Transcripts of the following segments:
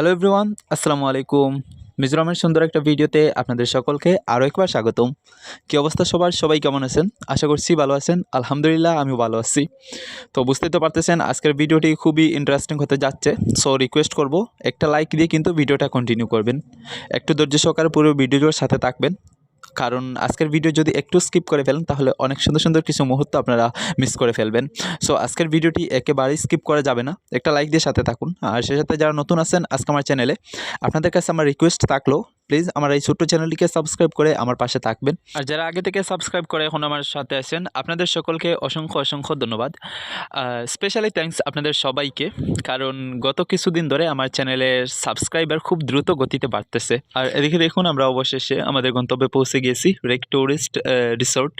Hello everyone, আসসালামু আলাইকুম। মিজোরামের সুন্দর একটা ভিডিওতে আপনাদের সকলকে আরও একবার স্বাগতম। কী অবস্থা সবার? সবাই কেমন আছেন? আশা করছি ভালো আছেন। আলহামদুলিল্লাহ, আমিও ভালো আছি। তো বুঝতেই তো পারতেছেন, আজকের ভিডিওটি খুবই ইন্টারেস্টিং হতে যাচ্ছে। সো রিকোয়েস্ট করব, একটা লাইক দিয়ে কিন্তু ভিডিওটা কন্টিনিউ করবেন। একটু ধৈর্য সহকারে পুরো ভিডিওর সাথে থাকবেন। কারণ আজকের ভিডিও যদি একটু স্কিপ করে ফেলেন, তাহলে অনেক সুন্দর সুন্দর কিছু মুহূর্ত আপনারা মিস করে ফেলবেন। সো আজকের ভিডিওটি একেবারেই স্কিপ করা যাবে না। একটা লাইক দিয়ে সাথে থাকুন। আর সে সাথে যারা নতুন আছেন, আজকে আমার চ্যানেলে আপনাদের কাছে আমার রিকোয়েস্ট থাকল প্লিজ আমার এই ছোট্ট চ্যানেলটিকে সাবস্ক্রাইব করে আমার পাশে থাকবেন। আর যারা আগে থেকে সাবস্ক্রাইব করে এখন আমার সাথে আছেন, আপনাদের সকলকে অসংখ্য অসংখ্য ধন্যবাদ। স্পেশালি থ্যাঙ্কস আপনাদের সবাইকে, কারণ গত কিছুদিন ধরে আমার চ্যানেলের সাবস্ক্রাইবার খুব দ্রুত গতিতে বাড়তেছে। আর এদিকে দেখুন আমরা অবশেষে আমাদের গন্তব্যে পৌঁছে গিয়েছি রেক ট্যুরিস্ট রিসোর্ট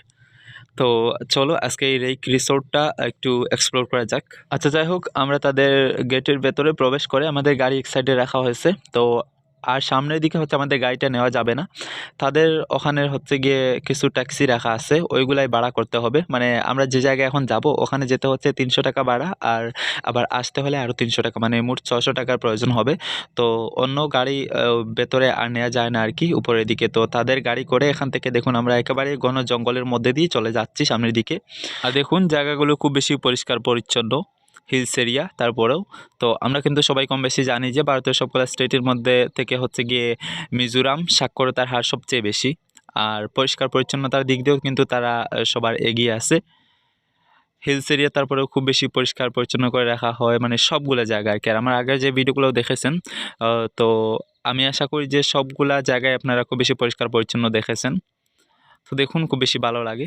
তো চলো আজকে এই রেক রিসোর্টটা একটু এক্সপ্লোর করা যাক। আচ্ছা যাই হোক, আমরা তাদের গেটের ভেতরে প্রবেশ করে আমাদের গাড়ি এক সাইডে রাখা হয়েছে। তো আর সামনের দিকে হচ্ছে আমাদের গাড়িটা নেওয়া যাবে না। তাদের ওখানে হচ্ছে গিয়ে কিছু ট্যাক্সি রাখা আছে, ওইগুলাই ভাড়া করতে হবে। মানে আমরা যে জায়গায় এখন যাব, ওখানে যেতে হচ্ছে তিনশো টাকা ভাড়া আর আবার আসতে হলে আরও তিনশো টাকা মানে মোট ছশো টাকার প্রয়োজন হবে। তো অন্য গাড়ি ভেতরে আর নেওয়া যায় না আর কি উপরের দিকে। তো তাদের গাড়ি করে এখান থেকে দেখুন আমরা একেবারে ঘন জঙ্গলের মধ্যে দিয়ে চলে যাচ্ছি সামনের দিকে। আর দেখুন, জায়গাগুলো খুব বেশি পরিষ্কার পরিচ্ছন্ন। হিলস এরিয়া তারপরেও। তো আমরা কিন্তু সবাই কম বেশি জানি যে ভারতের সবকটা স্টেটের মধ্যে থেকে হচ্ছে গিয়ে মিজোরাম সাক্ষরতার হার সবচেয়ে বেশি। আর পরিষ্কার পরিচ্ছন্নতার দিক দিয়েও কিন্তু তারা সবার এগিয়ে আছে। হিলস এরিয়া তারপরেও খুব বেশি পরিষ্কার পরিচ্ছন্ন করে রাখা হয় মানে সবগুলো জায়গা আর কি। আর আমার আগের যে ভিডিওগুলো দেখেছেন তো আমি আশা করি যে সবগুলা জায়গায় আপনারা খুব বেশি পরিষ্কার পরিচ্ছন্ন দেখেছেন। তো দেখুন, খুব বেশি ভালো লাগে।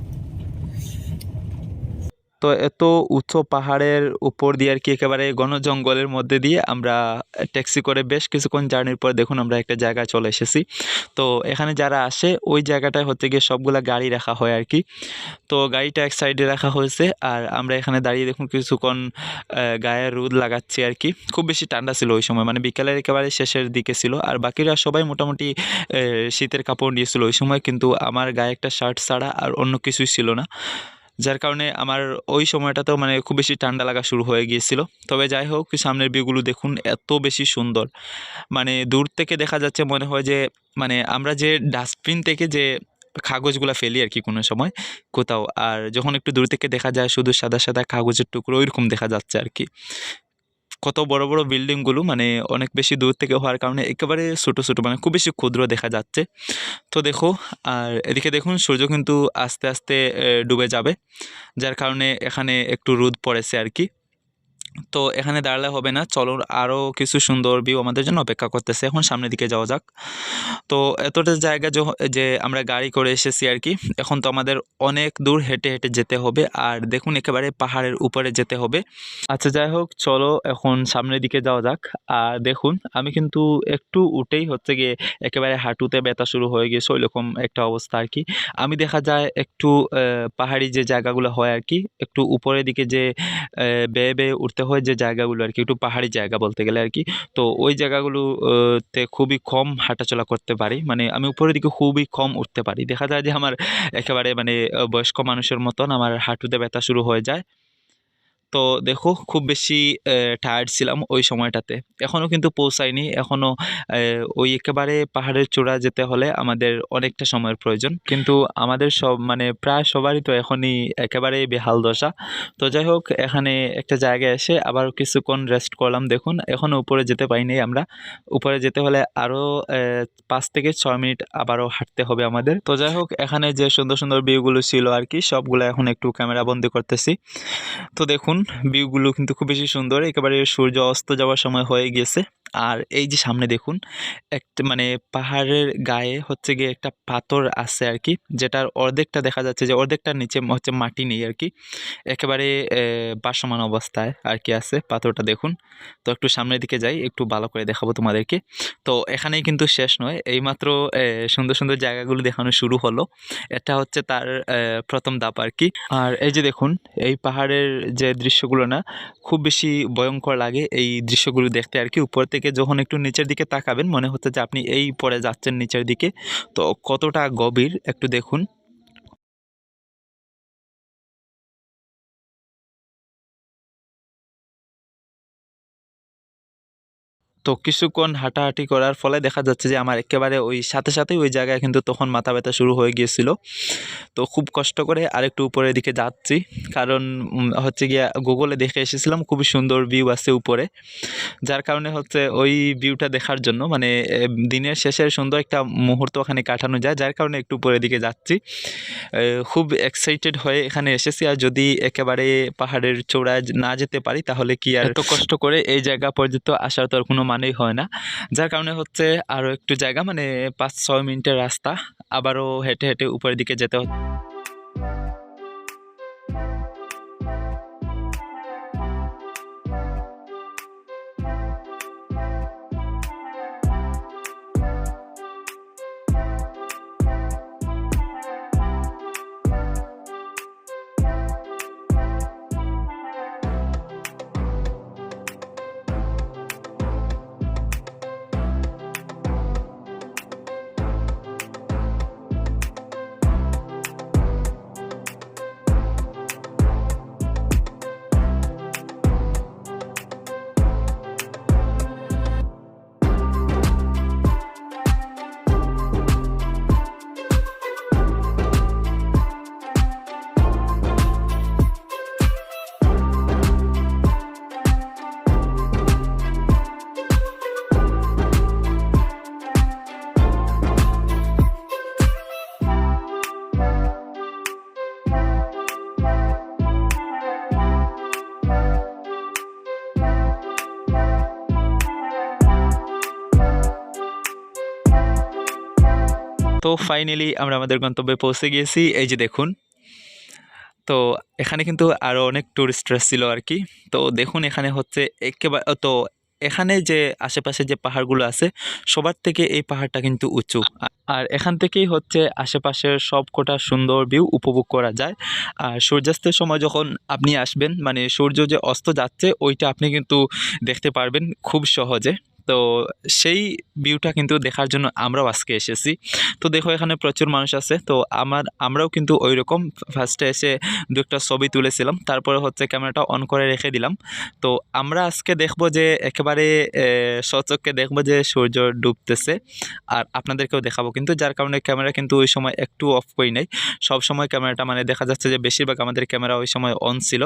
তো এত উঁচু পাহাড়ের উপর দিয়ে আর কি একেবারে ঘন জঙ্গলের মধ্যে দিয়ে আমরা ট্যাক্সি করে বেশ কিছুক্ষণ জার্নির পর দেখুন আমরা একটা জায়গায় চলে এসেছি। তো এখানে যারা আসে, ওই জায়গাটায় হচ্ছে গিয়ে সবগুলা গাড়ি রাখা হয় আর কি। তো গাড়িটা এক সাইডে রাখা হয়েছে আর আমরা এখানে দাঁড়িয়ে দেখুন কিছুক্ষণ গায়ে রোদ লাগাচ্ছি আর কি। খুব বেশি ঠান্ডা ছিল ওই সময় মানে বিকালের একেবারে শেষের দিকে ছিল। আর বাকিরা সবাই মোটামুটি শীতের কাপড় নিয়েছিল ওই সময়, কিন্তু আমার গায়ে একটা শার্ট ছাড়া আর অন্য কিছুই ছিল না। যার কারণে আমার ওই সময়টাতেও মানে খুব বেশি ঠান্ডা লাগা শুরু হয়ে গিয়েছিল। তবে যাই হোক, সামনের ভিউগুলো দেখুন, এত বেশি সুন্দর। মানে দূর থেকে দেখা যাচ্ছে মনে হয় যে মানে আমরা যে ডাস্টবিন থেকে যে কাগজগুলো ফেলি আর কি কোনো সময়, কোথাও, আর যখন একটু দূর থেকে দেখা যায় শুধু সাদা সাদা কাগজের টুকরো, ওইরকম দেখা যাচ্ছে আর কি। কত বড় বড় বিল্ডিংগুলো মানে অনেক বেশি দূর থেকে হওয়ার কারণে একেবারে ছোটো ছোটো মানে খুব বেশি ক্ষুদ্র দেখা যাচ্ছে। তো দেখো, আর এদিকে দেখুন, সূর্য কিন্তু আস্তে আস্তে ডুবে যাবে, যার কারণে এখানে একটু রোদ পড়েছে আর কি। তো এখানে দাঁড়ালে হবে না চলো আরও কিছু সুন্দর ভিউ আমাদের জন্য অপেক্ষা করতেছে। এখন সামনের দিকে যাওয়া যাক। তো এতটা জায়গা যে আমরা গাড়ি করে এসেছি আর কি, এখন তো আমাদের অনেক দূর হেঁটে হেঁটে যেতে হবে। আর দেখুন একেবারে পাহাড়ের উপরে যেতে হবে। আচ্ছা যাই হোক, চলো এখন সামনের দিকে যাওয়া যাক। আর দেখুন, আমি কিন্তু একটু উঠেই হচ্ছে গিয়ে একেবারে হাঁটুতে ব্যথা শুরু হয়ে গেছে ওইরকম একটা অবস্থা আর কি। আমি দেখা যায় একটু পাহাড়ি যে জায়গাগুলো হয় আর কি, একটু উপরের দিকে যে বেয়ে বেয়ে উঠতে হয় যে জায়গাগুলো আর কি একটু পাহাড়ি জায়গা বলতে গেলে আর কি তো ওই জায়গাগুলো তে খুবই কম হাঁটাচলা করতে পারি। মানে আমি উপরের দিকে খুবই কম উঠতে পারি। দেখা যায় যে আমার একেবারে মানে বয়স্ক মানুষের মতন আমার হাঁটুতে ব্যথা শুরু হয়ে যায়। তো দেখো, খুব বেশি টায়ার্ড ছিলাম ওই সময়টাতে। এখনও কিন্তু পৌঁছায়নি। এখনও ওই একেবারে পাহাড়ের চূড়া যেতে হলে আমাদের অনেকটা সময়ের প্রয়োজন। কিন্তু আমাদের সব মানে প্রায় সবারই তো এখনই একেবারে বেহাল দশা। তো যাই হোক, এখানে একটা জায়গায় এসে আবার কিছুক্ষণ রেস্ট করলাম। দেখুন এখনও উপরে যেতে পারিনি আমরা। উপরে যেতে হলে আরও পাঁচ থেকে ছয় মিনিট আবারও হাঁটতে হবে আমাদের। তো যাই হোক, এখানে যে সুন্দর সুন্দর ভিউগুলো ছিল আর কি, সবগুলো এখন একটু ক্যামেরা বন্দি করতেছি। তো দেখুন ভিউগুলো কিন্তু খুব বেশি সুন্দর। একেবারে সূর্য অস্ত যাওয়ার সময় হয়ে গেছে। আর এই যে সামনে দেখুন একটা মানে পাহাড়ের গায়ে হচ্ছে গিয়ে একটা পাথর আছে আর কি যেটার অর্ধেকটা দেখা যাচ্ছে যে অর্ধেকটার নিচে হচ্ছে মাটি নেই আর কি। একেবারে আহ, ভাসমান অবস্থায় আর কি আছে পাথরটা দেখুন। তো একটু সামনের দিকে যাই একটু ভালো করে দেখাবো তোমাদেরকে। তো এখানেই কিন্তু শেষ নয় এইমাত্র সুন্দর সুন্দর জায়গাগুলো দেখানো শুরু হলো। এটা হচ্ছে তার প্রথম ধাপ আর কি। আর এই যে দেখুন এই পাহাড়ের যে দৃশ্যগুলো না খুব বেশি ভয়ঙ্কর লাগে এই দৃশ্যগুলো দেখতে আর কি। উপর থেকে যখন একটু নিচের দিকে তাকাবেন, মনে হচ্ছে যে আপনি এই পরে যাচ্ছেন নিচের দিকে। তো কতটা গভীর একটু দেখুন। তো কিছুক্ষণ হাঁটাহাঁটি করার ফলে দেখা যাচ্ছে যে আমার একেবারে ওই সাথে সাথেই ওই জায়গায় কিন্তু তখন মাথা ব্যথা শুরু হয়ে গিয়েছিল। তো খুব কষ্ট করে আরেকটু উপরের দিকে যাচ্ছি। কারণ হচ্ছে গিয়া গুগলে দেখে এসেছিলাম খুবই সুন্দর ভিউ আছে উপরে। যার কারণে হচ্ছে ওই ভিউটা দেখার জন্য মানে দিনের শেষের সুন্দর একটা মুহূর্ত ওখানে কাটানো যায়। যার কারণে একটু উপরের দিকে যাচ্ছি। খুব এক্সাইটেড হয়ে এখানে এসেছি। আর যদি একেবারে পাহাড়ের চূড়ায় না যেতে পারি, তাহলে কি আর এত কষ্ট করে এই জায়গা পর্যন্ত আসার তো আর কোনো মানেই হয় না। যার কারণে হচ্ছে আরও একটু জায়গা মানে পাঁচ ছয় মিনিটের রাস্তা, আবারও হেঁটে হেঁটে উপরের দিকে যেতে হচ্ছে। ফাইনালি আমরা আমাদের গন্তব্যে পৌঁছে গিয়েছি। এই যে দেখুন। তো, এখানে কিন্তু আরও অনেক টুরিস্টরা ছিল আর কি। তো, দেখুন, এখানে হচ্ছে একেবারে, তো, এখানে যে আশেপাশে যে পাহাড়গুলো আছে, সবার থেকে এই পাহাড়টা কিন্তু উঁচু। আর এখান থেকেই হচ্ছে আশেপাশের সব কটা সুন্দর ভিউ উপভোগ করা যায়। আর সূর্যাস্তের সময় যখন আপনি আসবেন মানে সূর্য যে অস্ত যাচ্ছে, ওইটা আপনি কিন্তু দেখতে পারবেন খুব সহজে। তো সেই ভিউটা কিন্তু দেখার জন্য আমরাও আজকে এসেছি। তো দেখো এখানে প্রচুর মানুষ আছে। তো আমার আমরাও কিন্তু ওই রকম ফার্স্টে এসে দু একটা ছবি তুলেছিলাম। তারপরে হচ্ছে ক্যামেরাটা অন করে রেখে দিলাম। তো আমরা আজকে দেখব যে একেবারে এ, সচক্ষে দেখব যে সূর্য ডুবতেছে। আর আপনাদেরকেও দেখাবো। কিন্তু যার কারণে ক্যামেরা কিন্তু ওই সময় একটু অফ করি নাই। সব সময় ক্যামেরাটা মানে দেখা যাচ্ছে যে বেশিরভাগ আমাদের ক্যামেরা ওই সময় অন ছিল।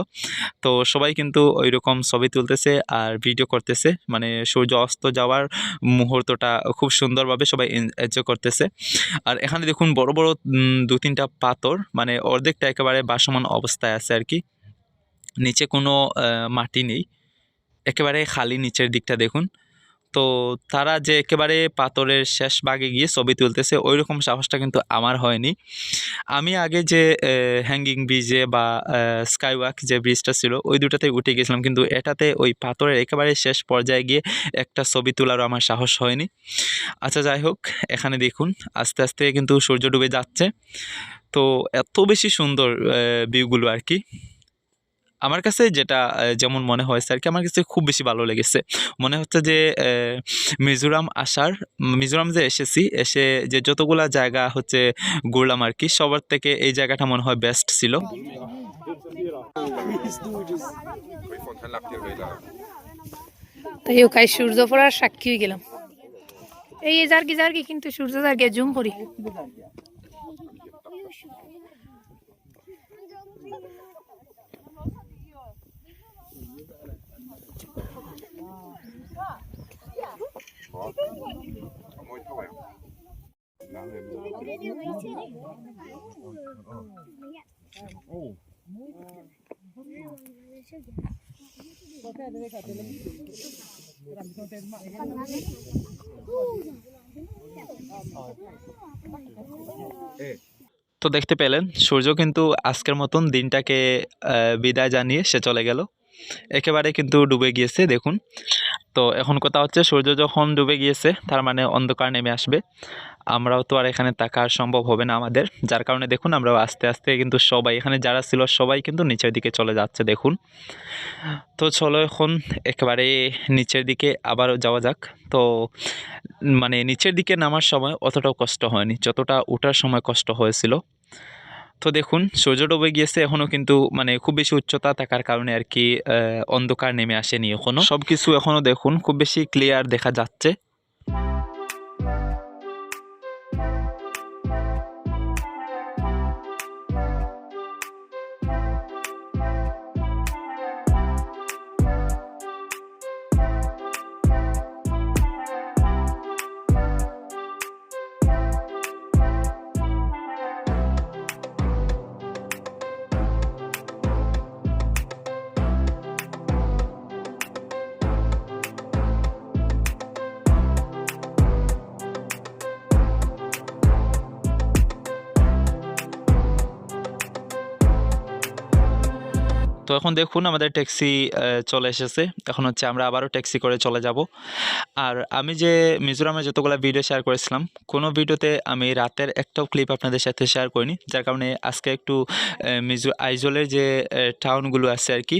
তো সবাই কিন্তু ওই রকম ছবি তুলতেছে আর ভিডিও করতেছে। মানে সূর্য অস্ত যাওয়ার মুহূর্তটা খুব সুন্দরভাবে সবাই এনজয় করতেছে। আর এখানে দেখুন বড় বড় দু তিনটা পাথর মানে অর্ধেকটা একেবারে বাসমান অবস্থায় আছে আর কি। নিচে কোনো মাটি নেই। একেবারে খালি নিচের দিকটা দেখুন। তো তারা যে একেবারে পাথরের শেষ ভাগে গিয়ে ছবি তুলতেছে ওই রকম সাহসটা কিন্তু আমার হয়নি। আমি আগে যে হ্যাঙ্গিং ব্রিজে বা স্কাইওয়াক যে ব্রিজটা ছিল, ওই দুটাতে উঠে গেছিলাম। কিন্তু এটাতে ওই পাথরের একেবারে শেষ পর্যায়ে গিয়ে একটা ছবি তোলারও আমার সাহস হয়নি। আচ্ছা যাই হোক, এখানে দেখুন, আস্তে আস্তে কিন্তু সূর্য ডুবে যাচ্ছে। তো এত বেশি সুন্দর ভিউগুলো আর কি। আমার কাছে যেটা যেমন মনে হয়েছে আর কি, আমার কাছে খুব বেশি ভালো লেগেছে। মনে হচ্ছে যে মিজোরাম আসার, মিজোরাম যে এসেছি, এসে যে যতগুলা জায়গা হচ্ছে ঘুরলাম আর কি, সবার থেকে এই জায়গাটা মনে হয় বেস্ট ছিল। তাই ওখানে সূর্য পড়ার সাক্ষী হয়ে গেলাম। এই জার্কি জার্কি, কিন্তু সূর্য জার্কি জুম করি। তো দেখতে পেলেন সূর্য কিন্তু আজকের মতন দিনটাকে বিদায় জানিয়ে সে চলে গেল। একেবারে কিন্তু ডুবে গিয়েছে, দেখুন। তো এখন কথা হচ্ছে, সূর্য যখন ডুবে গিয়েছে, তার মানে অন্ধকার নেমে আসবে। আমরাও তো আর এখানে থাকা সম্ভব হবে না আমাদের। যার কারণে দেখুন আমরা আস্তে আস্তে কিন্তু সবাই, এখানে যারা ছিল সবাই কিন্তু নিচের দিকে চলে যাচ্ছে, দেখুন। তো চলো এখন একেবারে নিচের দিকে আবারও যাওয়া যাক। তো মানে নিচের দিকে নামার সময় অতটাও কষ্ট হয়নি। যতটা ওঠার সময় কষ্ট হয়েছিল। তো দেখুন, সূর্য ডুবে গিয়েছে এখনও কিন্তু মানে খুব বেশি উচ্চতা থাকার কারণে আর কি অন্ধকার নেমে আসেনি এখনও। সবকিছু এখনও দেখুন, খুব বেশি ক্লিয়ার দেখা যাচ্ছে। এখন দেখুন আমাদের ট্যাক্সি চলে এসেছে। এখন হচ্ছে আমরা আবারও ট্যাক্সি করে চলে যাব। আর আমি যে মিজোরামে যতগুলো ভিডিও শেয়ার করেছিলাম, কোনো ভিডিওতে আমি রাতের একটাও ক্লিপ আপনাদের সাথে শেয়ার করিনি। যার কারণে আজকে একটু মিজো আইজলের যে টাউনগুলো আছে আর কি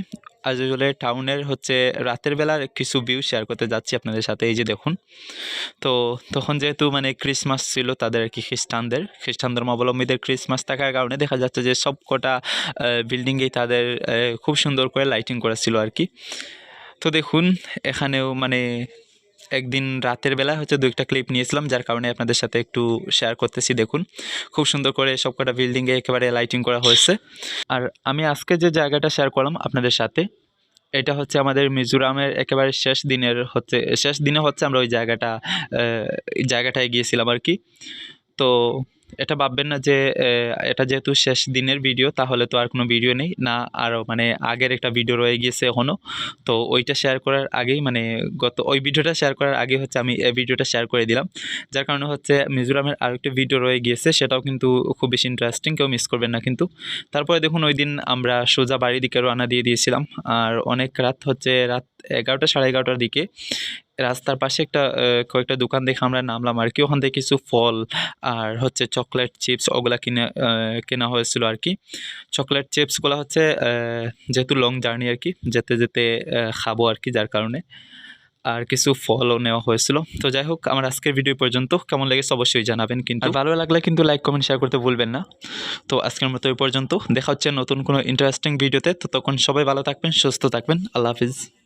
আইজলের টাউনের হচ্ছে রাতের বেলার কিছু ভিউ শেয়ার করতে যাচ্ছি আপনাদের সাথে, এই যে দেখুন। তো তখন যেহেতু মানে ক্রিসমাস ছিল তাদের আর কি খ্রিস্টানদের, খ্রিস্টান ধর্মাবলম্বীদের ক্রিসমাস থাকার কারণে দেখা যাচ্ছে যে সব কটা বিল্ডিংয়েই তাদের খুব সুন্দর করে লাইটিং করা ছিল আর কি। তো দেখুন, এখানেও মানে একদিন রাতের বেলা হচ্ছে দু একটা ক্লিপ নিয়েছিলাম, যার কারণে আপনাদের সাথে একটু শেয়ার করতেছি, দেখুন। খুব সুন্দর করে সব কটা বিল্ডিংয়ে একেবারে লাইটিং করা হয়েছে। আর আমি আজকে যে জায়গাটা শেয়ার করলাম আপনাদের সাথে, এটা হচ্ছে আমাদের মিজোরামের একেবারে শেষ দিনের হচ্ছে, শেষ দিনে হচ্ছে আমরা ওই জায়গাটা জায়গাটায় গিয়েছিলাম আর কি। তো এটা ভাববেন না যে এটা যেহেতু শেষ দিনের ভিডিও, তাহলে তো আর কোনো ভিডিও নেই। না আরও মানে আগের একটা ভিডিও রয়ে গিয়েছে এখনও তো ওইটা শেয়ার করার আগেই মানে গত, ওই ভিডিওটা শেয়ার করার আগে হচ্ছে আমি এই ভিডিওটা শেয়ার করে দিলাম। যার কারণে হচ্ছে মিজোরামের আরেকটা ভিডিও রয়ে গিয়েছে, সেটাও কিন্তু খুব বেশি ইন্টারেস্টিং কেউ মিস করবেন না কিন্তু। তারপরে দেখুন, ওই দিন আমরা সোজা বাড়ির দিকে রওনা দিয়ে দিয়েছিলাম। আর অনেক রাত হচ্ছে, রাত এগারোটা সাড়ে এগারোটার দিকে। রাস্তার পাশে একটা কয়েকটা দোকান দেখে আমরা নামলাম আর কি। ওখান থেকে কিছু ফল আর হচ্ছে চকলেট চিপস ওগুলা কিনে কেনা হয়েছিল আর কি। চকলেট চিপসগুলো হচ্ছে যেহেতু লং জার্নি আর কি, যেতে যেতে খাব আর কি যার কারণে। আর কিছু ফলও নেওয়া হয়েছিল। তো যাই হোক, আমার আজকের ভিডিও পর্যন্ত। কেমন লেগেছে অবশ্যই জানাবেন কিন্তু। ভালো লাগলে কিন্তু লাইক কমেন্ট শেয়ার করতে ভুলবেন না। তো আজকের মতো এই পর্যন্ত। দেখা হচ্ছে নতুন কোনো ইন্টারেস্টিং ভিডিওতে তো। তখন সবাই ভালো থাকবেন, সুস্থ থাকবেন। আল্লাহ হাফিজ।